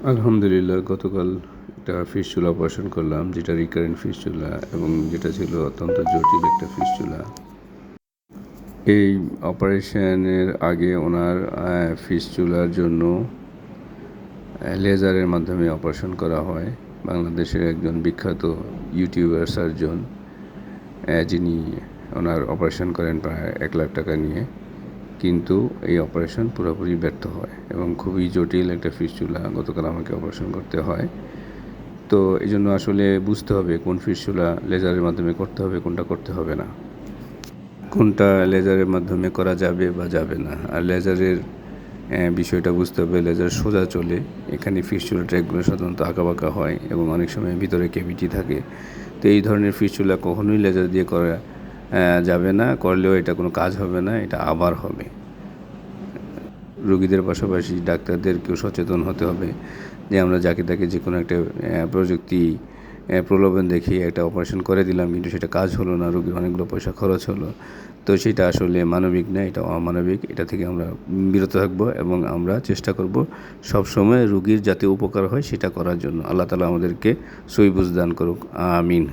আলহামদুলিল্লাহ, গতকাল একটা ফিস চুলা অপারেশন করলাম, যেটা রিকারেন্ট ফিস চুলা এবং যেটা ছিল অত্যন্ত জটিল একটা ফিস চুলা। এই অপারেশনের আগে ওনার ফিস চুলার জন্য লেজারের মাধ্যমে অপারেশন করা হয়। বাংলাদেশের একজন বিখ্যাত ইউটিউবার সার্জন যিনি ওনার অপারেশন করেন প্রায় এক লাখ টাকা নিয়ে। কিন্তু এই অপারেশন পুরোপুরি ব্যর্থ হয় এবং খুবই জটিল একটা ফিস্চুলা গতকাল আমাকে অপারেশন করতে হয়। তো এই জন্য আসলে বুঝতে হবে কোন ফিস্চুলা লেজারের মাধ্যমে করতে হবে, কোনটা করতে হবে না। কোনটা লেজারের মাধ্যমে করা যাবে বা যাবে না। আর লেজারের বিষয়টা বুঝতে হবে লেজার সোজা চলে। এখানে ফিস্চুলা ট্র্যাকগুলো সাধারণত আঁকাবাঁকা হয় এবং অনেক সময় ভিতরে কেভিটি থাকে। তো এই ধরনের ফিস্চুলা কখনোই লেজার দিয়ে করা যাবে না। করলেও এটা কোনো কাজ হবে না, এটা আবার হবে। রোগীদের পাশাপাশি ডাক্তারদেরকেও সচেতন হতে হবে যে আমরা যাকে তাকে যে কোনো একটা প্রযুক্তি প্রলোভন দেখিয়ে একটা অপারেশন করে দিলাম কিন্তু সেটা কাজ হলো না, রোগীর অনেকগুলো পয়সা খরচ হলো। তো সেটা আসলে মানবিক না, এটা অমানবিক, এটা থেকে আমরা বিরত থাকব এবং আমরা চেষ্টা করব সবসময় রোগীর যাতে উপকার হয় সেটা করার জন্য। আল্লাহ তালা আমাদেরকে সইবুজ দান করুক। আমিন।